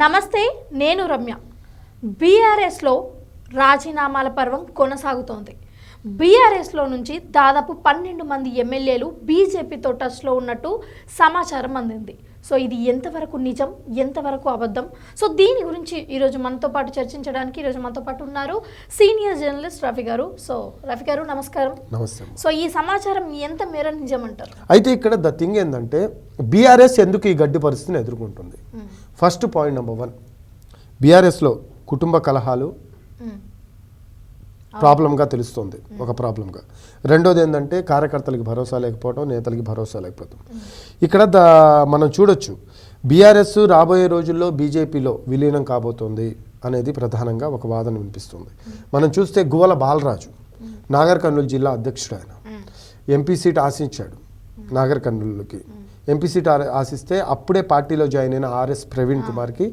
నమస్తే నేను రమ్య. బీఆర్ఎస్లో రాజీనామాల పర్వం కొనసాగుతోంది. బీఆర్ఎస్లో నుంచి దాదాపు పన్నెండు మంది ఎమ్మెల్యేలు బీజేపీతో టచ్లో ఉన్నట్టు సమాచారం అందింది. సో ఇది ఎంతవరకు నిజం? ఎంతవరకు అబద్ధం? సో దీని గురించి ఈరోజు మనతో పాటు చర్చించడానికి ఈరోజు మనతో పాటు ఉన్నారు సీనియర్ జర్నలిస్ట్ రఫీ గారు. సో రఫీ గారు నమస్కారం. నమస్తే. సో ఈ సమాచారం ఎంత మేర నిజం అంటారు అయితే ఇక్కడ ద థింగ్ ఏంటంటే బీఆర్ఎస్ ఎందుకు ఈ గడ్డి పరిస్థితిని ఎదుర్కొంటుంది? First point number one. బీఆర్ఎస్లో కుటుంబ కలహాలు. ప్రాబ్లంగా తెలుస్తుంది ఒక ప్రాబ్లంగా. రెండోది ఏంటంటే కార్యకర్తలకి భరోసా లేకపోవడం నేతలకి భరోసా లేకపోవడం ఇక్కడ ద మనం చూడొచ్చు బీఆర్ఎస్ రాబోయే రోజుల్లో బీజేపీలో విలీనం కాబోతోంది అనేది ప్రధానంగా ఒక వాదన వినిపిస్తుంది. మనం చూస్తే గువల బాలరాజు నాగర్ కర్నూలు జిల్లా అధ్యక్షుడు ఆయన ఎంపీ సీట్ ఆశించాడు నాగర్ కర్నూలుకి. ఎంపీ సీట్ ఆశిస్తే అప్పుడే పార్టీలో జాయిన్ అయిన ఆర్ఎస్ ప్రవీణ్ కుమార్కి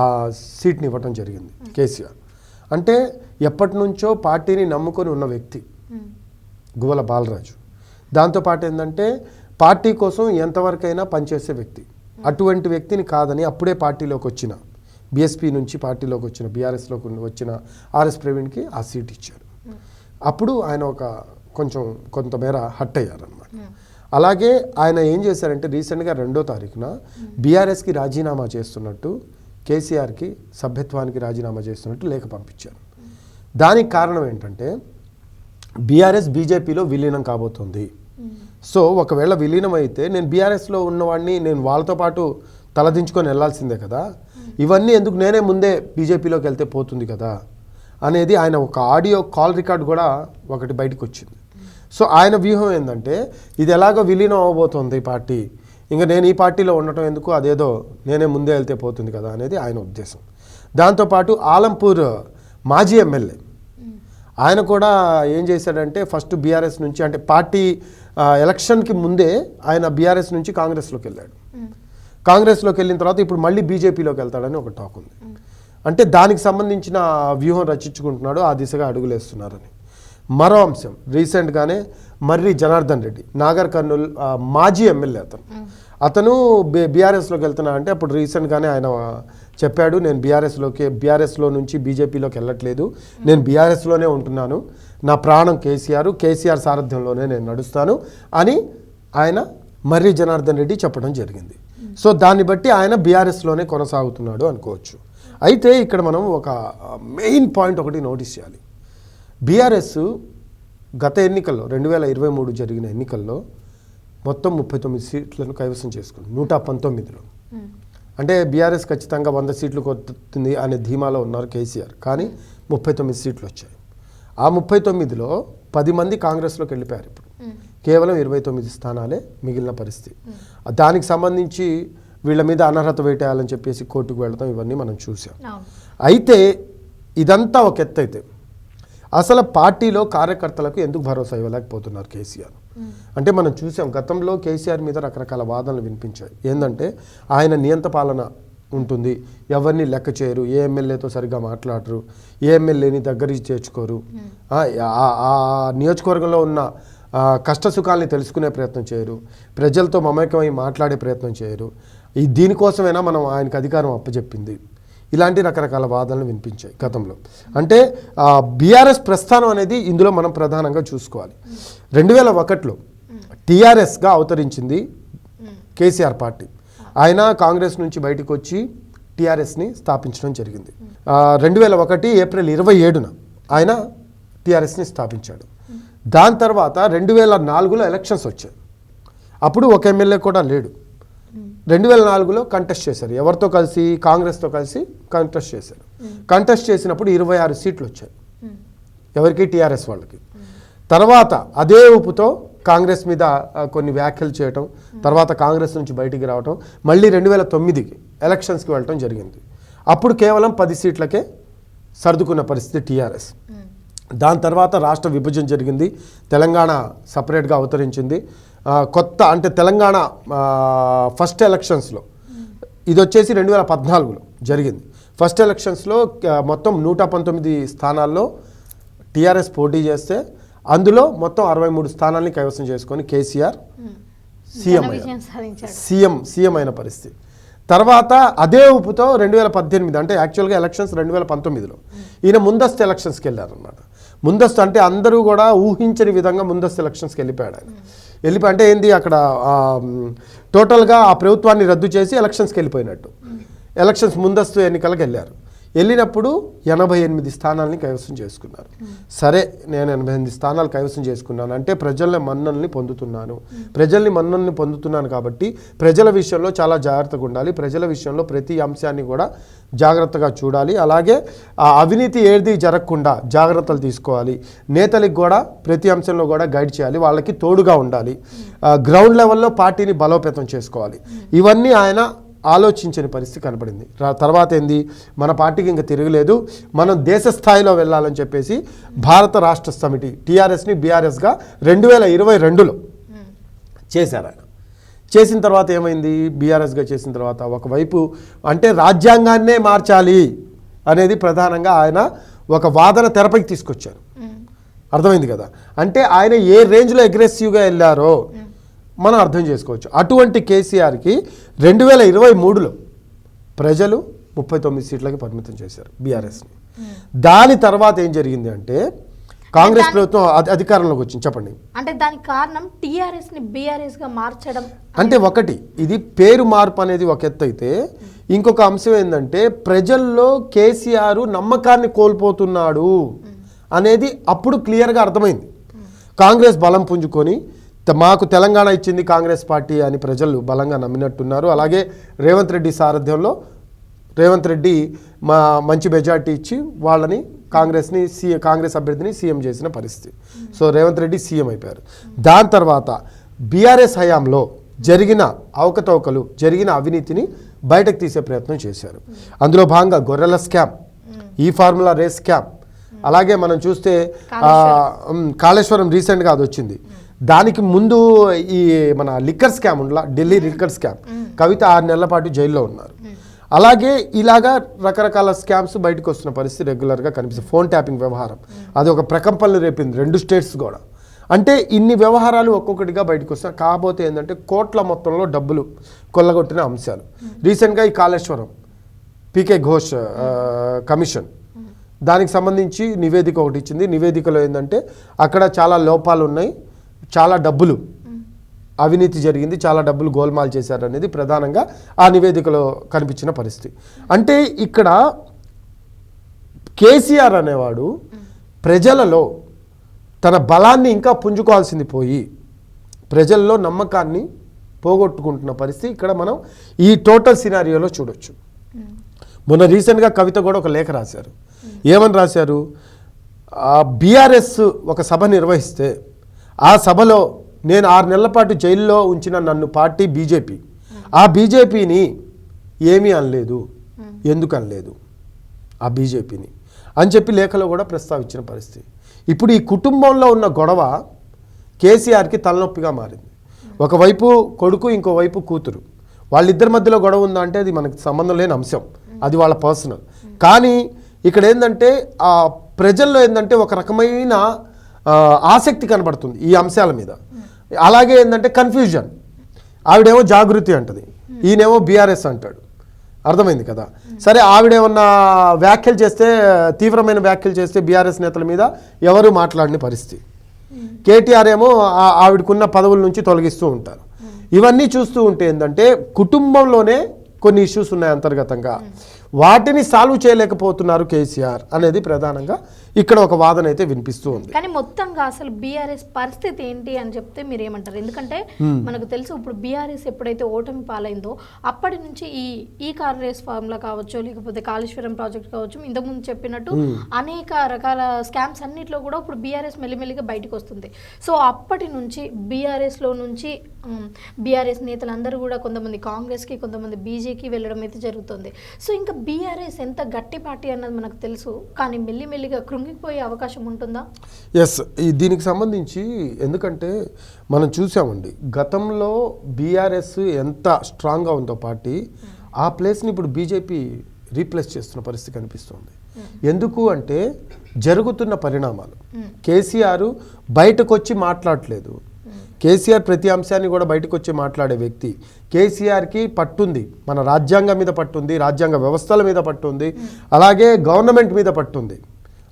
ఆ సీట్ని ఇవ్వటం జరిగింది కేసీఆర్. అంటే ఎప్పటి నుంచో పార్టీని నమ్ముకొని ఉన్న వ్యక్తి. గువల బాలరాజు. దాంతోపాటు ఏంటంటే పార్టీ కోసం ఎంతవరకైనా పనిచేసే వ్యక్తి. అటువంటి వ్యక్తిని కాదని అప్పుడే పార్టీలోకి వచ్చిన బీఎస్పీ నుంచి పార్టీలోకి వచ్చిన బీఆర్ఎస్లోకి వచ్చిన ఆర్ఎస్ ప్రవీణ్కి ఆ సీట్ ఇచ్చారు. అప్పుడు ఆయన ఒక కొంచెం కొంతమేర హట్ అయ్యారనమాట అలాగే ఆయన ఏం చేశారంటే రీసెంట్గా రెండో తారీఖున బీఆర్ఎస్కి రాజీనామా చేస్తున్నట్టు కేసీఆర్కి సభ్యత్వానికి రాజీనామా చేస్తున్నట్టు లేఖ పంపించారు. దానికి కారణం ఏంటంటే బీఆర్ఎస్ బీజేపీలో విలీనం కాబోతుంది. సో ఒకవేళ విలీనం అయితే నేను బీఆర్ఎస్లో ఉన్నవాడిని నేను వాళ్ళతో పాటు తలదించుకొని వెళ్ళాల్సిందే కదా. ఇవన్నీ ఎందుకు నేనే ముందే బీజేపీలోకి వెళ్తే పోతుంది కదా అనేది ఆయన ఒక ఆడియో కాల్ రికార్డ్ కూడా ఒకటి బయటకు వచ్చింది సో ఆయన వ్యూహం ఏంటంటే ఇది ఎలాగో విలీనం అవ్వబోతోంది పార్టీ. ఇంకా నేను ఈ పార్టీలో ఉండటం ఎందుకు? అదేదో నేనే ముందే వెళ్తే పోతుంది కదా అనేది ఆయన ఉద్దేశం. దాంతోపాటు ఆలంపూర్ మాజీ ఎమ్మెల్యే. ఆయన కూడా ఏం చేశాడంటే ఫస్ట్ బీఆర్ఎస్ నుంచి అంటే పార్టీ ఎలక్షన్కి ముందే ఆయన బీఆర్ఎస్ నుంచి కాంగ్రెస్లోకి వెళ్ళాడు. కాంగ్రెస్లోకి వెళ్ళిన తర్వాత ఇప్పుడు మళ్ళీ బీజేపీలోకి వెళ్తాడని ఒక టాక్ ఉంది. అంటే దానికి సంబంధించిన వ్యూహం రచించుకుంటున్నాడు ఆ దిశగా అడుగులేస్తున్నారని. మరో అంశం రీసెంట్గానే మర్రి జనార్దన్ రెడ్డి నాగర్ కర్నూలు మాజీ ఎమ్మెల్యే అతను. అతను బి బీఆర్ఎస్లోకి వెళ్తున్నా అంటే అప్పుడు రీసెంట్గానే ఆయన చెప్పాడు నేను బీఆర్ఎస్లోకి బీఆర్ఎస్లో నుంచి బీజేపీలోకి వెళ్ళట్లేదు. నేను బీఆర్ఎస్లోనే ఉంటున్నాను. నా ప్రాణం కేసీఆర్ కేసీఆర్ సారథ్యంలోనే నేను నడుస్తాను అని ఆయన మర్రి జనార్దన్ రెడ్డి చెప్పడం జరిగింది. సో దాన్ని బట్టి ఆయన బీఆర్ఎస్లోనే కొనసాగుతున్నాడు అనుకోవచ్చు. అయితే ఇక్కడ మనం ఒక మెయిన్ పాయింట్ ఒకటి నోటీస్ చేయాలి. బీఆర్ఎస్ గత ఎన్నికల్లో రెండు వేల ఇరవై మూడు జరిగిన ఎన్నికల్లో మొత్తం ముప్పై తొమ్మిది సీట్లను కైవసం చేసుకుంది. నూట పంతొమ్మిదిలో. అంటే బీఆర్ఎస్ ఖచ్చితంగా వంద సీట్లు కొడుతుంది అనే ధీమాలో ఉన్నారు కేసీఆర్. కానీ ముప్పై తొమ్మిది సీట్లు వచ్చాయి. ఆ ముప్పై తొమ్మిదిలో పది మంది కాంగ్రెస్లోకి వెళ్ళిపోయారు ఇప్పుడు. కేవలం ఇరవై తొమ్మిది స్థానాలే మిగిలిన పరిస్థితి. దానికి సంబంధించి వీళ్ళ మీద అనర్హత వేటేయాలని చెప్పేసి కోర్టుకు వెళ్ళడం ఇవన్నీ మనం చూసాం అయితే ఇదంతా ఒక ఎత్తు అయితే. అసలు పార్టీలో కార్యకర్తలకు ఎందుకు భరోసా ఇవ్వలేకపోతున్నారు కేసీఆర్? అంటే మనం చూసాం గతంలో కేసీఆర్ మీద రకరకాల వాదనలు వినిపించాయి. ఏంటంటే ఆయన నియంత పాలన ఉంటుంది. ఎవరిని లెక్క చేయరు. ఏ ఎమ్మెల్యేతో సరిగ్గా మాట్లాడరు. ఏ ఎమ్మెల్యేని దగ్గరికి చేర్చుకోరు. ఆ, నియోజకవర్గంలో ఉన్న ఆ, కష్ట సుఖాల్ని తెలుసుకునే ప్రయత్నం చేయరు. ప్రజలతో మమేకమై మాట్లాడే ప్రయత్నం చేయరు. ఈ దీనికోసమైనా మనం ఆయనకు అధికారం అప్పచెప్పింది ఇలాంటి రకరకాల వాదనలు వినిపించాయి గతంలో. అంటే బీఆర్ఎస్ ప్రస్థానం అనేది ఇందులో మనం ప్రధానంగా చూసుకోవాలి. రెండు వేల ఒకటిలో టీఆర్ఎస్గా అవతరించింది కేసీఆర్ పార్టీ. ఆయన కాంగ్రెస్ నుంచి బయటకు వచ్చి టీఆర్ఎస్ని స్థాపించడం జరిగింది. రెండు వేల ఒకటి ఏప్రిల్ ఇరవై ఏడున ఆయన టీఆర్ఎస్ని స్థాపించాడు. దాని తర్వాత రెండు వేల నాలుగులో ఎలక్షన్స్ వచ్చాయి. అప్పుడు ఒక ఎమ్మెల్యే కూడా లేడు. రెండు వేల నాలుగులో కంటెస్ట్ చేశారు. ఎవరితో కలిసి? కాంగ్రెస్తో కలిసి కంటెస్ట్ చేశారు. కంటెస్ట్ చేసినప్పుడు ఇరవై ఆరు సీట్లు వచ్చాయి. ఎవరికి? టీఆర్ఎస్ వాళ్ళకి. తర్వాత అదే ఊపుతో కాంగ్రెస్ మీద కొన్ని వ్యాఖ్యలు చేయటం తర్వాత కాంగ్రెస్ నుంచి బయటికి రావటం మళ్ళీ రెండు వేల తొమ్మిదికి ఎలక్షన్స్కి వెళ్ళటం జరిగింది. అప్పుడు కేవలం పది సీట్లకే సర్దుకున్న పరిస్థితి టీఆర్ఎస్. దాని తర్వాత రాష్ట్ర విభజన జరిగింది. తెలంగాణ సపరేట్గా అవతరించింది. కొత్త అంటే తెలంగాణ ఫస్ట్ ఎలక్షన్స్లో ఇది వచ్చేసి రెండు వేల పద్నాలుగులో జరిగింది ఫస్ట్ ఎలక్షన్స్లో మొత్తం నూట పంతొమ్మిది స్థానాల్లో టీఆర్ఎస్ పోటీ చేస్తే అందులో మొత్తం అరవై మూడు స్థానాల్ని కైవసం చేసుకొని కేసీఆర్ సీఎం సీఎం సీఎం అయిన పరిస్థితి. తర్వాత అదే ఊపుతో రెండు వేల పద్దెనిమిది అంటే యాక్చువల్గా ఎలక్షన్స్ రెండు వేల పంతొమ్మిదిలో ఈయన ముందస్తు ఎలక్షన్స్కి వెళ్ళారనమాట ముందస్తు అంటే అందరూ కూడా ఊహించని విధంగా ముందస్తు ఎలక్షన్స్కి వెళ్ళిపోయాడు ఆయన. వెళ్ళిపోయి అంటే ఏంది అక్కడ టోటల్గా ఆ ప్రభుత్వాన్ని రద్దు చేసి ఎలక్షన్స్కి వెళ్ళిపోయినట్టు. ఎలక్షన్స్ ముందస్తు ఎన్నికలకు వెళ్ళారు. వెళ్ళినప్పుడు ఎనభై ఎనిమిది స్థానాలని కైవసం చేసుకున్నారు. సరే నేను ఎనభై ఎనిమిది స్థానాలు కైవసం చేసుకున్నాను. అంటే ప్రజల మన్నల్ని పొందుతున్నాను. ప్రజల్ని మన్నల్ని పొందుతున్నాను కాబట్టి ప్రజల విషయంలో చాలా జాగ్రత్తగా ఉండాలి. ప్రజల విషయంలో ప్రతి అంశాన్ని కూడా జాగ్రత్తగా చూడాలి. అలాగే ఆ అవినీతి ఏది జరగకుండా జాగ్రత్తలు తీసుకోవాలి. నేతలకు కూడా ప్రతి అంశంలో కూడా గైడ్ చేయాలి. వాళ్ళకి తోడుగా ఉండాలి. గ్రౌండ్ లెవెల్లో పార్టీని బలోపేతం చేసుకోవాలి. ఇవన్నీ ఆయన ఆలోచించని పరిస్థితి కనపడింది రా- తర్వాత ఏంది? మన పార్టీకి ఇంకా తిరగలేదు. మనం దేశ స్థాయిలో వెళ్ళాలని చెప్పేసి భారత రాష్ట్ర సమితి టీఆర్ఎస్ని బీఆర్ఎస్గా రెండు వేల ఇరవై రెండులో చేశారు ఆయన. చేసిన తర్వాత ఏమైంది? బీఆర్ఎస్గా చేసిన తర్వాత ఒకవైపు అంటే రాజ్యాంగాన్నే మార్చాలి అనేది ప్రధానంగా ఆయన ఒక వాదన తెరపైకి తీసుకొచ్చారు. అర్థమైంది కదా? అంటే ఆయన ఏ రేంజ్లో అగ్రెసివ్గా వెళ్ళారో మనం అర్థం చేసుకోవచ్చు. అటువంటి కేసీఆర్కి రెండు వేల ఇరవై మూడులో ప్రజలు ముప్పై తొమ్మిది సీట్లకి పరిమితం చేశారు బీఆర్ఎస్ని. దాని తర్వాత ఏం జరిగింది అంటే కాంగ్రెస్ ప్రభుత్వం అధి- అధికారంలోకి వచ్చింది. చెప్పండి. అంటే దానికి కారణం టీఆర్ఎస్ని బీఆర్ఎస్గా మార్చడం అంటే ఒకటి ఇది పేరు మార్పు అనేది ఒక ఎత్తు అయితే ఇంకొక అంశం ఏంటంటే ప్రజల్లో కేసీఆర్ నమ్మకాన్ని కోల్పోతున్నాడు అనేది అప్పుడు క్లియర్గా అర్థమైంది. కాంగ్రెస్ బలం పుంజుకొని మాకు తెలంగాణ ఇచ్చింది కాంగ్రెస్ పార్టీ అని ప్రజలు బలంగా నమ్మినట్టున్నారు. అలాగే రేవంత్ రెడ్డి సారథ్యంలో రేవంత్ రెడ్డి మా మంచి మెజార్టీ ఇచ్చి వాళ్ళని కాంగ్రెస్ని సీ కాంగ్రెస్ అభ్యర్థిని సీఎం చేసిన పరిస్థితి. సో రేవంత్ రెడ్డి సీఎం అయిపోయారు. దాని తర్వాత బీఆర్ఎస్ హయాంలో జరిగిన అవకతవకలు జరిగిన అవినీతిని బయటకు తీసే ప్రయత్నం చేశారు. అందులో భాగంగా గొర్రెల స్కామ్ ఈ ఫార్ములా రేస్ స్కామ్ అలాగే మనం చూస్తే కాళేశ్వరం రీసెంట్గా అది వచ్చింది. దానికి ముందు ఈ మన లిక్కర్ స్కామ్ ఉండలా ఢిల్లీ లిక్కర్ స్కామ్. కవిత ఆరు నెలల పాటు జైల్లో ఉన్నారు. అలాగే ఇలాగా రకరకాల స్కామ్స్ బయటకు వస్తున్న పరిస్థితి రెగ్యులర్గా కనిపిస్తుంది. ఫోన్ ట్యాపింగ్ వ్యవహారం. అది ఒక ప్రకంపనలు రేపింది రెండు స్టేట్స్ కూడా. అంటే ఇన్ని వ్యవహారాలు ఒక్కొక్కటిగా బయటకు వస్తాయి. కాకపోతే ఏంటంటే కోట్ల మొత్తంలో డబ్బులు కొల్లగొట్టిన అంశాలు. రీసెంట్గా ఈ కాళేశ్వరం పీకే ఘోష్ కమిషన్. దానికి సంబంధించి నివేదిక ఒకటి ఇచ్చింది. నివేదికలో ఏంటంటే అక్కడ చాలా లోపాలు ఉన్నాయి. చాలా డబ్బులు అవినీతి జరిగింది చాలా డబ్బులు గోల్మాల్ చేశారు అనేది ప్రధానంగా ఆ నివేదికలో కనిపించిన పరిస్థితి. అంటే ఇక్కడ కేసీఆర్ అనేవాడు ప్రజలలో తన బలాన్ని ఇంకా పుంజుకోవాల్సింది పోయి ప్రజల్లో నమ్మకాన్ని పోగొట్టుకుంటున్న పరిస్థితి ఇక్కడ మనం ఈ టోటల్ సినారియోలో చూడొచ్చు. మొన్న రీసెంట్గా కవిత కూడా ఒక లేఖ రాశారు. ఏమని రాశారు? బీఆర్ఎస్ ఒక సభ నిర్వహిస్తే ఆ సభలో నేను ఆరు నెలల పాటు జైల్లో ఉంచిన నన్ను పార్టీ బీజేపీ. ఆ బీజేపీని ఏమీ అనలేదు. ఎందుకు అనలేదు? ఆ బీజేపీని. అని చెప్పి లేఖలో కూడా ప్రస్తావించిన పరిస్థితి. ఇప్పుడు ఈ కుటుంబంలో ఉన్న గొడవ కేసీఆర్కి తలనొప్పిగా మారింది. ఒకవైపు కొడుకు ఇంకోవైపు కూతురు. వాళ్ళిద్దరి మధ్యలో గొడవ ఉందా అంటే అది మనకి సంబంధం లేని అంశం. అది వాళ్ళ పర్సనల్. కానీ ఇక్కడ ఏంటంటే ఆ ప్రజల్లో ఏంటంటే ఒక రకమైన ఆసక్తి కనబడుతుంది ఈ అంశాల మీద. అలాగే ఏంటంటే కన్ఫ్యూజన్. ఆవిడేమో జాగృతి అంటది. ఈయనేమో బీఆర్ఎస్ అంటాడు. అర్థమైంది కదా? సరే ఆవిడేమన్నా వ్యాఖ్యలు చేస్తే తీవ్రమైన వ్యాఖ్యలు చేస్తే బీఆర్ఎస్ నేతల మీద ఎవరు మాట్లాడని పరిస్థితి. కేటీఆర్ ఏమో ఆవిడకున్న పదవుల నుంచి తొలగిస్తూ ఉంటారు. ఇవన్నీ చూస్తూ ఉంటే ఏంటంటే కుటుంబంలోనే కొన్ని ఇష్యూస్ ఉన్నాయి అంతర్గతంగా. వాటిని సాల్వ్ చేయలేకపోతున్నారు కేసీఆర్ అనేది ప్రధానంగా ఇక్కడ ఒక వాదన అయితే వినిపిస్తూ ఉంది. కానీ మొత్తంగా అసలు బీఆర్ఎస్ పరిస్థితి ఏంటి అని చెప్తే మీరు ఏమంటారు? ఎందుకంటే మనకు తెలుసు ఇప్పుడు బీఆర్ఎస్ ఎప్పుడైతే ఓటమి పాలైందో అప్పటి నుంచి ఈ ఈ కార్ రేస్ ఫార్ములా కావచ్చు లేకపోతే కాళేశ్వరం ప్రాజెక్ట్ కావచ్చు ఇంతకుముందు చెప్పినట్టు అనేక రకాల స్కామ్స్ అన్నిట్లో కూడా ఇప్పుడు బీఆర్ఎస్ మెల్లిమెల్లిగా బయటకు వస్తుంది. సో అప్పటి నుంచి బీఆర్ఎస్లో నుంచి బీఆర్ఎస్ నేతలందరూ కూడా కొంతమంది కాంగ్రెస్కి కొంతమంది బీజేకి వెళ్ళడం అయితే జరుగుతుంది. సో ఇంకా బీఆర్ఎస్ ఎంత గట్టి పార్టీ అన్నది మనకు తెలుసు కానీ మెల్లిమెల్లిగా కృంగిపోయే అవకాశం ఉంటుందా? ఎస్ ఈ దీనికి సంబంధించి ఎందుకంటే మనం చూసామండి గతంలో బీఆర్ఎస్ ఎంత స్ట్రాంగ్గా ఉందో పార్టీ ఆ ప్లేస్ని ఇప్పుడు బీజేపీ రీప్లేస్ చేస్తున్న పరిస్థితి కనిపిస్తుంది. ఎందుకు అంటే జరుగుతున్న పరిణామాలు. కేసీఆర్ బయటకు వచ్చి మాట్లాడట్లేదు కేసీఆర్ ప్రతి అంశాన్ని కూడా బయటకు వచ్చి మాట్లాడే వ్యక్తి. కేసీఆర్కి పట్టుంది మన రాజ్యాంగం మీద పట్టుంది రాజ్యాంగ వ్యవస్థల మీద పట్టుంది అలాగే గవర్నమెంట్ మీద పట్టుంది.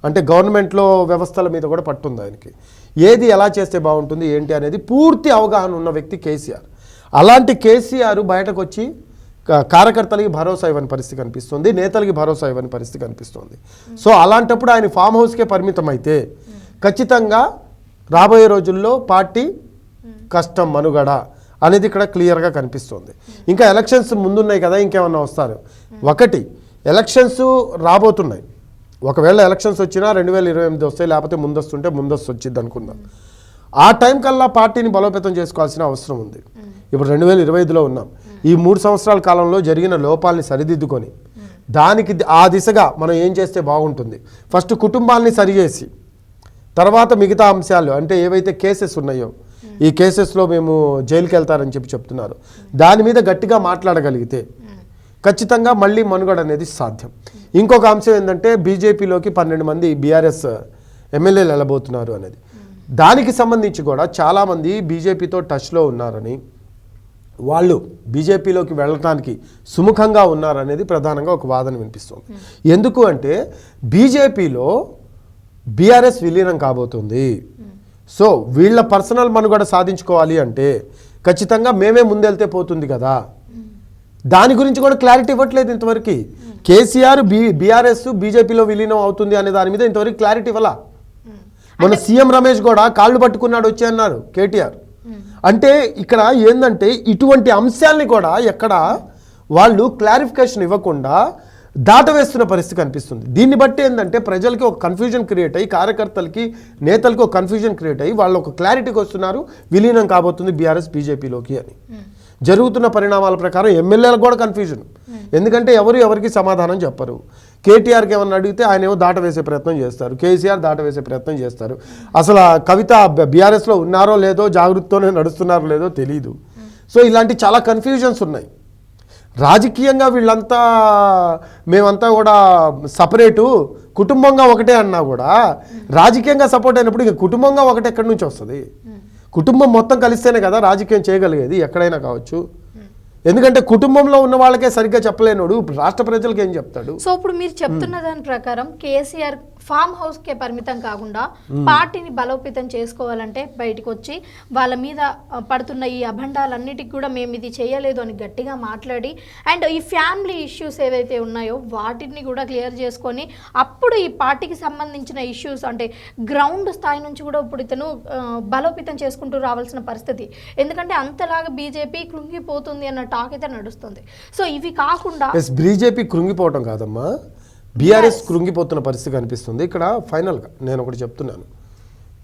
అంటే గవర్నమెంట్లో వ్యవస్థల మీద కూడా పట్టుంది ఆయనకి. ఏది ఎలా చేస్తే బాగుంటుంది ఏంటి అనేది పూర్తి అవగాహన ఉన్న వ్యక్తి కేసీఆర్. అలాంటి కేసీఆర్ బయటకు వచ్చి క- కార్యకర్తలకి భరోసా ఇవ్వని పరిస్థితి కనిపిస్తుంది నేతలకి భరోసా ఇవ్వని పరిస్థితి కనిపిస్తుంది. సో అలాంటప్పుడు ఆయన ఫామ్ హౌస్కే పరిమితం అయితే ఖచ్చితంగా రాబోయే రోజుల్లో పార్టీ కష్టం మనుగడ అనేది ఇక్కడ క్లియర్గా కనిపిస్తుంది. ఇంకా ఎలక్షన్స్ ముందున్నాయి కదా ఇంకేమన్నా వస్తారు? ఒకటి ఎలక్షన్స్ రాబోతున్నాయి. ఒకవేళ ఎలక్షన్స్ వచ్చినా రెండు వేల ఇరవై ఎనిమిది వస్తాయి లేకపోతే ముందొస్తుంటే ముందస్తు వచ్చింది అనుకుందాం. ఆ టైం కల్లా పార్టీని బలోపేతం చేసుకోవాల్సిన అవసరం ఉంది. ఇప్పుడు రెండు వేల ఇరవై ఐదులో ఉన్నాం. ఈ మూడు సంవత్సరాల కాలంలో జరిగిన లోపాలని సరిదిద్దుకొని దానికి ఆ దిశగా మనం ఏం చేస్తే బాగుంటుంది? ఫస్ట్ కుటుంబాలని సరిచేసి తర్వాత మిగతా అంశాలు అంటే ఏవైతే కేసెస్ ఉన్నాయో ఈ కేసెస్లో మేము జైలుకి వెళ్తారని చెప్పి చెప్తున్నారు. దాని మీద గట్టిగా మాట్లాడగలిగితే ఖచ్చితంగా మళ్ళీ మనుగడ అనేది సాధ్యం. ఇంకొక అంశం ఏంటంటే బీజేపీలోకి పన్నెండు మంది బీఆర్ఎస్ ఎమ్మెల్యేలు వెళ్ళబోతున్నారు అనేది. దానికి సంబంధించి కూడా చాలామంది బీజేపీతో టచ్లో ఉన్నారని వాళ్ళు బీజేపీలోకి వెళ్ళటానికి సుముఖంగా ఉన్నారనేది ప్రధానంగా ఒక వాదన వినిపిస్తుంది. ఎందుకు అంటే బీజేపీలో బీఆర్ఎస్ విలీనం కాబోతుంది. సో వీళ్ళ పర్సనల్ మనుగడ సాధించుకోవాలి అంటే ఖచ్చితంగా మేమే ముందెళ్తే పోతుంది కదా. దాని గురించి కూడా క్లారిటీ ఇవ్వట్లేదు ఇంతవరకు. కేసీఆర్ బీ బీఆర్ఎస్ బీజేపీలో విలీనం అవుతుంది అనే దాని మీద ఇంతవరకు క్లారిటీ ఇవ్వాల? మన సీఎం రమేష్ కూడా కాళ్ళు పట్టుకున్నాడు వచ్చి అన్నారు కేటీఆర్. అంటే ఇక్కడ ఏంటంటే ఇటువంటి అంశాలని కూడా ఎక్కడ వాళ్ళు క్లారిఫికేషన్ ఇవ్వకుండా దాటవేస్తున్న పరిస్థితి కనిపిస్తుంది. దీన్ని బట్టి ఏంటంటే ప్రజలకి ఒక కన్ఫ్యూజన్ క్రియేట్ అయ్యి కార్యకర్తలకి నేతలకి ఒక కన్ఫ్యూజన్ క్రియేట్ అయ్యి వాళ్ళు ఒక క్లారిటీకి వస్తున్నారు. విలీనం కాబోతుంది బీఆర్ఎస్ బీజేపీలోకి అని. జరుగుతున్న పరిణామాల ప్రకారం ఎమ్మెల్యేలకు కూడా కన్ఫ్యూజన్ ఎందుకంటే ఎవరు ఎవరికి సమాధానం చెప్పరు. కేటీఆర్కి ఏమన్నా అడిగితే ఆయన ఏమో దాట వేసే ప్రయత్నం చేస్తారు. కేసీఆర్ దాట వేసే ప్రయత్నం చేస్తారు. అసలు ఆ కవిత బీఆర్ఎస్లో ఉన్నారో లేదో జాగృతితోనే నడుస్తున్నారో లేదో తెలియదు సో ఇలాంటి చాలా కన్ఫ్యూజన్స్ ఉన్నాయి. రాజకీయంగా వీళ్ళంతా మేమంతా కూడా సపరేటు కుటుంబంగా ఒకటే అన్నా కూడా రాజకీయంగా సపోర్ట్ అయినప్పుడు ఇక కుటుంబంగా ఒకటి ఎక్కడి నుంచి వస్తుంది? కుటుంబం మొత్తం కలిస్తేనే కదా రాజకీయం చేయగలిగేది ఎక్కడైనా కావచ్చు. ఎందుకంటే కుటుంబంలో ఉన్న వాళ్ళకే సరిగ్గా చెప్పలేనోడు ఇప్పుడు రాష్ట్ర ప్రజలకు ఏం చెప్తాడు? సో ఇప్పుడు మీరు చెప్తున్న దాని ప్రకారం కేసీఆర్ ఫామ్ హౌస్ కే పరిమితం కాకుండా పార్టీని బలోపేతం చేసుకోవాలంటే బయటకు వచ్చి వాళ్ళ మీద పడుతున్న ఈ అభండాలన్నిటికి కూడా మేము ఇది చేయలేదు అని గట్టిగా మాట్లాడి అండ్ ఈ ఫ్యామిలీ ఇష్యూస్ ఏవైతే ఉన్నాయో వాటిని కూడా క్లియర్ చేసుకొని అప్పుడు ఈ పార్టీకి సంబంధించిన ఇష్యూస్ అంటే గ్రౌండ్ స్థాయి నుంచి కూడా ఇప్పుడు ఇతను బలోపేతం చేసుకుంటూ రావాల్సిన పరిస్థితి. ఎందుకంటే అంతలాగా బీజేపీ కృంగిపోతుంది అన్న టాక్ అయితే నడుస్తుంది. సో ఇవి కాకుండా బీజేపీ కృంగిపోవటం కాదమ్మా. బీఆర్ఎస్ కృంగిపోతున్న పరిస్థితి కనిపిస్తుంది. ఇక్కడ ఫైనల్గా నేను ఒకటి చెప్తున్నాను.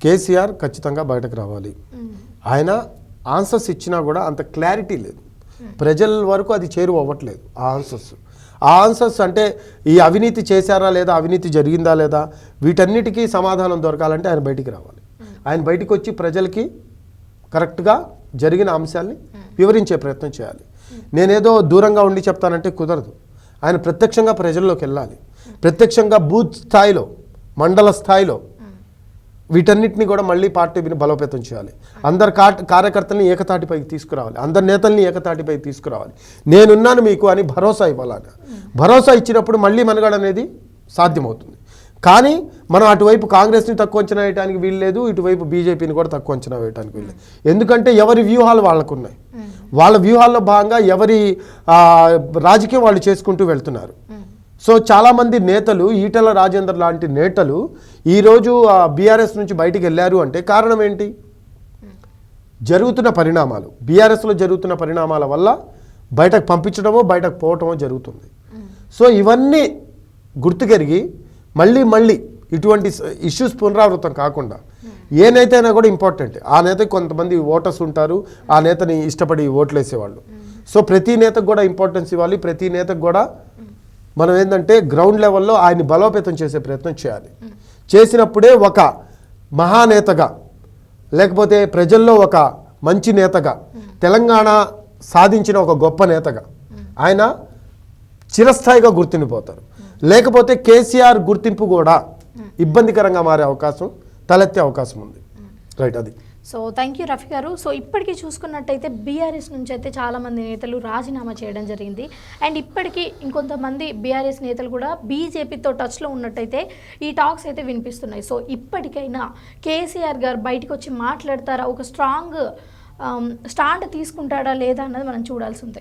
కేసీఆర్ ఖచ్చితంగా బయటకు రావాలి. ఆయన ఆన్సర్స్ ఇచ్చినా కూడా అంత క్లారిటీ లేదు. ప్రజల వరకు అది చేరువ అవ్వట్లేదు ఆ ఆన్సర్స్ ఆ ఆన్సర్స్ అంటే ఈ అవినీతి చేశారా లేదా అవినీతి జరిగిందా లేదా వీటన్నిటికీ సమాధానం దొరకాలంటే ఆయన బయటికి రావాలి. ఆయన బయటికి వచ్చి ప్రజలకి కరెక్ట్గా జరిగిన అంశాల్ని వివరించే ప్రయత్నం చేయాలి. నేనేదో దూరంగా ఉండి చెప్తానంటే కుదరదు. ఆయన ప్రత్యక్షంగా ప్రజల్లోకి వెళ్ళాలి. ప్రత్యక్షంగా బూత్ స్థాయిలో మండల స్థాయిలో వీటన్నిటిని కూడా మళ్ళీ పార్టీని బలోపేతం చేయాలి. అందరు కా కార్యకర్తల్ని ఏకతాటిపైకి తీసుకురావాలి. అందరి నేతల్ని ఏకతాటిపైకి తీసుకురావాలి. నేనున్నాను మీకు అని భరోసా ఇవ్వాలని భరోసా ఇచ్చినప్పుడు మళ్ళీ మనగడ అనేది సాధ్యమవుతుంది. కానీ మనం అటువైపు కాంగ్రెస్ని తక్కువ అంచనా వేయడానికి వీల్లేదు ఇటువైపు బీజేపీని కూడా తక్కువ అంచనా వేయడానికి వీల్లేదు. ఎందుకంటే ఎవరి వ్యూహాలు వాళ్ళకు ఉన్నాయి వాళ్ళ వ్యూహాల్లో భాగంగా ఎవరి రాజకీయం వాళ్ళు చేసుకుంటూ వెళ్తున్నారు. సో చాలామంది నేతలు ఈటల రాజేందర్ లాంటి నేతలు ఈరోజు బీఆర్ఎస్ నుంచి బయటికి వెళ్ళారు అంటే కారణం ఏంటి? జరుగుతున్న పరిణామాలు. బీఆర్ఎస్లో జరుగుతున్న పరిణామాల వల్ల బయటకు పంపించడమో బయటకు పోవటమో జరుగుతుంది. సో ఇవన్నీ గుర్తుకెరిగి మళ్ళీ మళ్ళీ ఇటువంటి ఇష్యూస్ పునరావృతం కాకుండా ఏ నేత అయినా కూడా ఇంపార్టెంట్ ఆ నేతకి కొంతమంది ఓటర్స్ ఉంటారు ఆ నేతని ఇష్టపడి ఓట్లు వేసేవాళ్ళు సో ప్రతి నేతకు కూడా ఇంపార్టెన్స్ ఇవ్వాలి ప్రతి నేతకు కూడా మనం ఏంటంటే గ్రౌండ్ లెవెల్లో ఆయన్ని బలోపేతం చేసే ప్రయత్నం చేయాలి. చేసినప్పుడే ఒక మహానేతగా లేకపోతే ప్రజల్లో ఒక మంచి నేతగా తెలంగాణ సాధించిన ఒక గొప్ప నేతగా ఆయన చిరస్థాయిగా గుర్తుండిపోతారు లేకపోతే కేసీఆర్ గుర్తింపు కూడా ఇబ్బందికరంగా మారే అవకాశం తలెత్తే అవకాశం ఉంది. రైట్ అది. సో థ్యాంక్ యూ రఫీ గారు. సో ఇప్పటికీ చూసుకున్నట్టయితే బీఆర్ఎస్ నుంచి అయితే చాలామంది నేతలు రాజీనామా చేయడం జరిగింది. అండ్ ఇప్పటికీ ఇంకొంతమంది బీఆర్ఎస్ నేతలు కూడా బీజేపీతో టచ్లో ఉన్నట్టయితే ఈ టాక్స్ అయితే వినిపిస్తున్నాయి. సో ఇప్పటికైనా కేసీఆర్ గారు బయటకు వచ్చి మాట్లాడతారా? ఒక స్ట్రాంగ్ స్టాండ్ um, తీసుకుంటాడా లేదా అన్నది మనం చూడాల్సి ఉంది